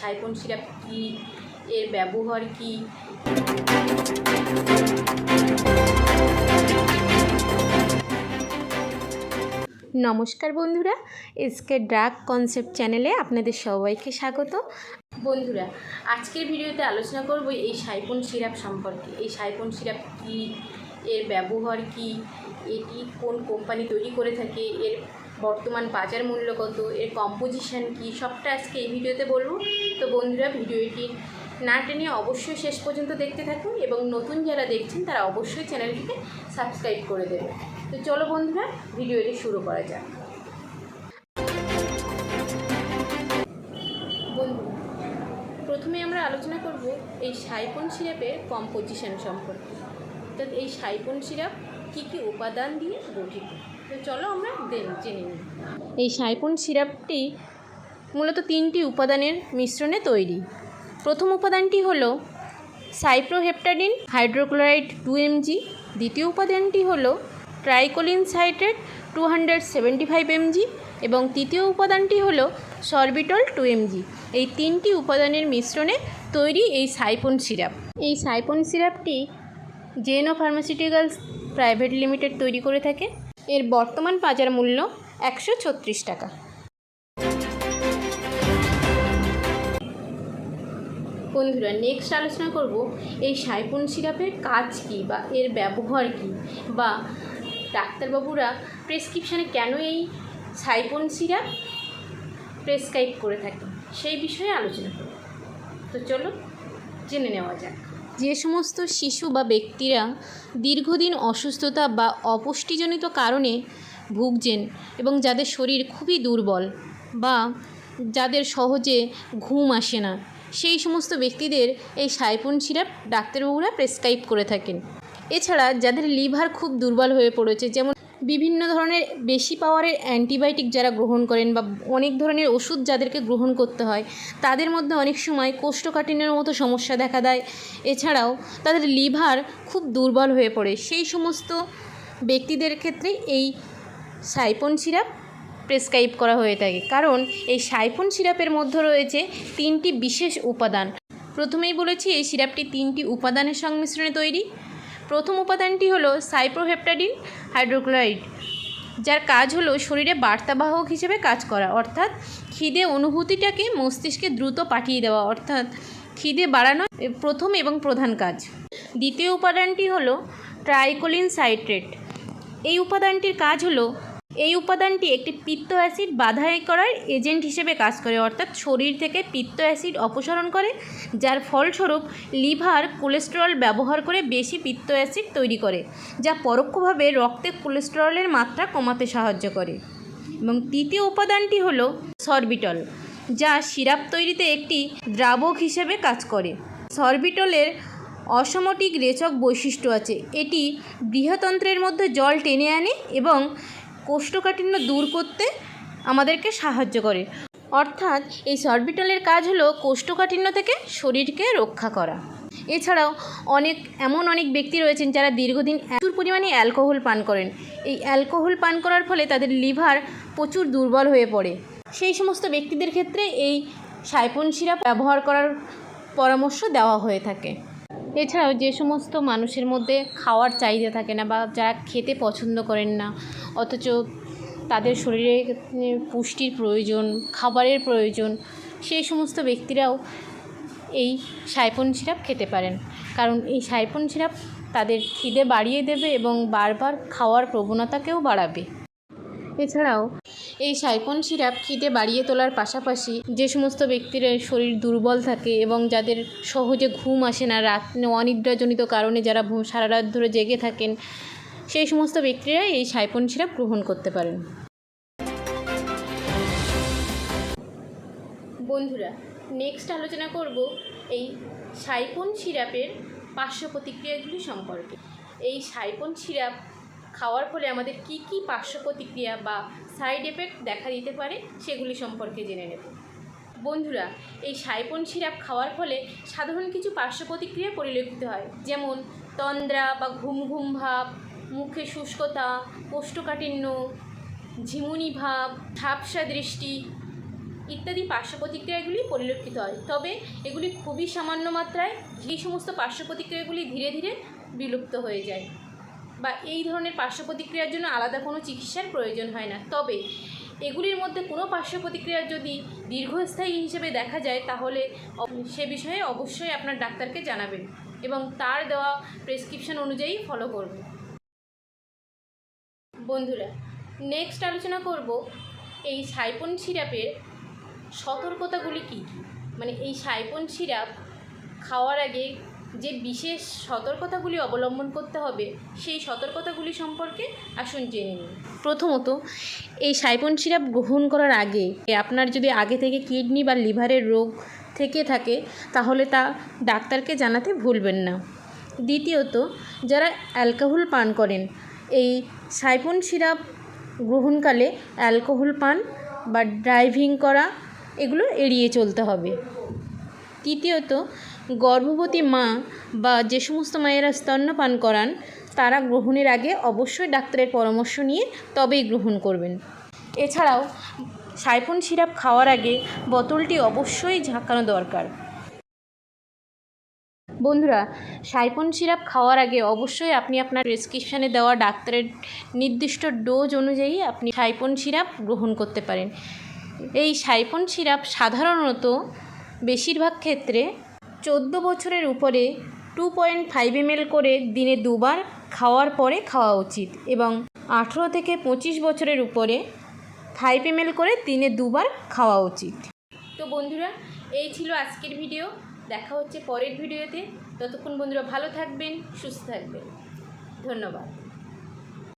সাইপন syrup কী? এর ব্যবহার কী? নমস্কার বন্ধুরা এসকে ড্রাগ কনসেপ্ট চ্যানেলে আপনাদের সবাইকে স্বাগত। বন্ধুরা আজকের ভিডিওতে আলোচনা করব এই সাইপন সিরাপ সম্পর্কে। এই সাইপন সিরাপ কী? এর ব্যবহার কী? এটি কোন কোম্পানি তৈরি করে থাকে? এর বর্তমান বাজার মূল্য কত, এর কম্পোজিশন কী, সবটা আজকে এই ভিডিওতে বলব। তো বন্ধুরা, ভিডিওটি না টেনে অবশ্যই শেষ পর্যন্ত দেখতে থাকুন এবং নতুন যারা দেখছেন, তারা অবশ্যই চ্যানেলটিকে সাবস্ক্রাইব করে দেবে তো চলো বন্ধুরা, ভিডিওটি শুরু করা যাক। প্রথমে আমরা আলোচনা করব এই সাইপন সিরাপের কম্পোজিশন সম্পর্কে। অর্থাৎ এই সাইপন সিরাপ কী কী উপাদান দিয়ে গঠিত? তো চলো আমরা জেনে নিই। এই সাইপন সিরাপটি মূলত তিনটি উপাদানের মিশ্রণে তৈরি। প্রথম উপাদানটি হল সাইপ্রোহেপটাডিন হাইড্রোক্লোরাইড টু এমজি। দ্বিতীয় উপাদানটি হল tricholine citrate two hundred seventy five MG. এবং তৃতীয় উপাদানটি হল সরবিটল টু এমজি। এই তিনটি উপাদানের মিশ্রণে তৈরি এই সাইপন সিরাপ। এই সাইপন সিরাপটি জেনো ফার্মাসিউটিক্যালস প্রাইভেট লিমিটেড তৈরি করে থাকে। এর বর্তমান বাজার মূল্য একশো ছত্রিশ টাকা। বন্ধুরা নেক্সট আলোচনা করব এই সাইপুন সিরাপের কাজ কী বা এর ব্যবহার কী বা ডাক্তারবাবুরা প্রেসক্রিপশানে কেন এই সাইপন সিরাপ প্রেসক্রাইব করে থাকে সেই বিষয়ে আলোচনা করব। তো চলো জেনে নেওয়া যাক। যে সমস্ত শিশু বা ব্যক্তিরা দীর্ঘদিন অসুস্থতা বা অপুষ্টিজনিত কারণে ভুগছেন এবং যাদের শরীর খুবই দুর্বল বা যাদের সহজে ঘুম আসে না, সেই সমস্ত ব্যক্তিদের এই সাইপুন সিরাপ ডাক্তারবাবুরা প্রেসক্রাইব করে থাকেন। এছাড়া যাদের লিভার খুব দুর্বল হয়ে পড়েছে, যেমন বিভিন্ন ধরনের বেশি পাওয়ারের অ্যান্টিবায়োটিক যারা গ্রহণ করেন বা অনেক ধরনের ওষুধ যাদেরকে গ্রহণ করতে হয়, তাদের মধ্যে অনেক সময় কোষ্ঠকাঠিন্যের মতো সমস্যা দেখা দেয়। এছাড়াও তাদের লিভার খুব দুর্বল হয়ে পড়ে। সেই সমস্ত ব্যক্তিদের ক্ষেত্রে এই সাইপন সিরাপ প্রেসক্রাইব করা হয়ে থাকে। কারণ এই সাইফন সিরাপের মধ্যে রয়েছে তিনটি বিশেষ উপাদান। প্রথমেই বলেছি, এই সিরাপটি তিনটি উপাদানের সংমিশ্রণে তৈরি। প্রথম উপাদানটি হলো সাইপ্রোহেপটাডিন হাইড্রোক্লোরাইড, যার কাজ হলো শরীরে বার্তাবাহক হিসেবে কাজ করা, অর্থাৎ খিদে অনুভূতিটাকে মস্তিষ্কে দ্রুত পাঠিয়ে দেওয়া, অর্থাৎ খিদে বাড়ানো প্রথম এবং প্রধান কাজ। দ্বিতীয় উপাদানটি হলো ট্রাইকোলিন সাইট্রেট। এই উপাদানটির কাজ হলো এই উপাদানটি একটি পিত্ত অ্যাসিড বাধাই করার এজেন্ট হিসেবে কাজ করে, অর্থাৎ শরীর থেকে পিত্ত অ্যাসিড অপসারণ করে, যার ফলস্বরূপ লিভার কোলেস্টেরল ব্যবহার করে বেশি পিত্ত অ্যাসিড তৈরি করে, যা পরোক্ষভাবে রক্তে কোলেস্টেরলের মাত্রা কমাতে সাহায্য করে। এবং তৃতীয় উপাদানটি হলো সরবিটল, যা সিরাপ তৈরিতে একটি দ্রাবক হিসেবে কাজ করে। সরবিটলের অসমটিক রেচক বৈশিষ্ট্য আছে। এটি বৃহতন্ত্রের মধ্যে জল টেনে আনে এবং কোষ্ঠকাঠিন্য দূর করতে আমাদেরকে সাহায্য করে। অর্থাৎ এই সরবিটলের কাজ হলো কোষ্ঠকাঠিন্য থেকে শরীরকে রক্ষা করা। এছাড়াও অনেক, এমন অনেক ব্যক্তি রয়েছেন যারা দীর্ঘদিন প্রচুর পরিমাণে অ্যালকোহল পান করেন। এই অ্যালকোহল পান করার ফলে তাদের লিভার প্রচুর দুর্বল হয়ে পড়ে। সেই সমস্ত ব্যক্তিদের ক্ষেত্রে এই সাইপন সিরাপ ব্যবহার করার পরামর্শ দেওয়া হয়ে থাকে। এছাড়াও যে সমস্ত মানুষের মধ্যে খাওয়ার চাহিদা থাকে না বা যারা খেতে পছন্দ করেন না, অথচ তাদের শরীরে পুষ্টির প্রয়োজন, খাবারের প্রয়োজন, সেই সমস্ত ব্যক্তিরাও এই সাইপন সিরাপ খেতে পারেন। কারণ এই সাইপন সিরাপ তাদের খিদে বাড়িয়ে দেবে এবং বারবার খাওয়ার প্রবণতাকেও বাড়াবে। এছাড়াও এই সাইপন সিরাপ খিদে বাড়িয়ে তোলার পাশাপাশি যে সমস্ত ব্যক্তির শরীর দুর্বল থাকে এবং যাদের সহজে ঘুম আসে না, রাত অনিদ্রাজনিত কারণে যারা সারা রাত ধরে জেগে থাকেন, সেই সমস্ত ব্যক্তিরা এই সাইপন সিরাপ গ্রহণ করতে পারেন। বন্ধুরা নেক্সট আলোচনা করব এই সাইপন সিরাপের পার্শ্ব প্রতিক্রিয়াগুলি সম্পর্কে। এই সাইপন সিরাপ খাওয়ার ফলে আমাদের কি কি পার্শ্ব প্রতিক্রিয়া বা সাইড এফেক্ট দেখা দিতে পারে সেগুলি সম্পর্কে জেনে নেব। বন্ধুরা, এই সাইপন সিরাপ খাওয়ার ফলে সাধারণ কিছু পার্শ্ব প্রতিক্রিয়া পরিলক্ষিত হয়, যেমন তন্দ্রা বা ঘুম ঘুম ভাব, মুখে শুষ্কতা, কোষ্ঠকাঠিন্য, ঝিমুনি ভাব, ঝাপসা দৃষ্টি ইত্যাদি পার্শ্ব প্রতিক্রিয়াগুলি পরিলক্ষিত হয়। তবে এগুলি খুবই সামান্য মাত্রায় এই সমস্ত পার্শ্ব প্রতিক্রিয়াগুলি ধীরে ধীরে বিলুপ্ত হয়ে যায়। বা এই ধরনের পার্শ্ব প্রতিক্রিয়ার জন্য আলাদা কোনো চিকিৎসার প্রয়োজন হয় না। তবে এগুলির মধ্যে কোনো পার্শ্ব প্রতিক্রিয়া যদি দীর্ঘস্থায়ী হিসেবে দেখা যায়, তাহলে সে বিষয়ে অবশ্যই আপনার ডাক্তারকে জানাবেন এবং তার দেওয়া প্রেসক্রিপশন অনুযায়ী ফলো করবেন। বন্ধুরা নেক্সট আলোচনা করব এই সাইপন সিরাপের সতর্কতাগুলি কী কী? মানে এই সাইপন সিরাপ খাওয়ার আগে যে বিশেষ সতর্কতাগুলি অবলম্বন করতে হবে, সেই সতর্কতাগুলি সম্পর্কে আসুন জেনে নিন প্রথমত, এই সাইপন সিরাপ গ্রহণ করার আগে আপনার যদি আগে থেকে কিডনি বা লিভারের রোগ থেকে থাকে, তাহলে তা ডাক্তারকে জানাতে ভুলবেন না। দ্বিতীয়ত, যারা অ্যালকোহল পান করেন, এই সাইপন সিরাপ গ্রহণকালে অ্যালকোহল পান বা ড্রাইভিং করা, এগুলো এড়িয়ে চলতে হবে। তৃতীয়ত, গর্ভবতী মা বা যে সমস্ত মায়েরা স্তন্যপান করান, তারা গ্রহণের আগে অবশ্যই ডাক্তারের পরামর্শ নিয়ে তবেই গ্রহণ করবেন। এছাড়াও, সাইফন সিরাপ খাওয়ার আগে বোতলটি অবশ্যই ঝাঁকানো দরকার। বন্ধুরা সাইপন সিরাপ খাওয়ার আগে অবশ্যই আপনি আপনার প্রেসক্রিপশানে দেওয়া ডাক্তারের নির্দিষ্ট ডোজ অনুযায়ী আপনি সাইপন সিরাপ গ্রহণ করতে পারেন। এই সাইপন সিরাপ সাধারণত বেশিরভাগ ক্ষেত্রে চোদ্দ বছরের উপরে টু পয়েন্ট ফাইভ এমএল করে দিনে দুবার খাওয়ার পরে খাওয়া উচিত এবং আঠেরো থেকে পঁচিশ বছরের উপরে ফাইভ এমএল করে দিনে দুবার খাওয়া উচিত। তো বন্ধুরা, এই ছিল আজকের ভিডিও দেখা হচ্ছে পরের ভিডিওতে ততক্ষণ বন্ধুরা ভালো থাকবেন, সুস্থ থাকবেন। ধন্যবাদ।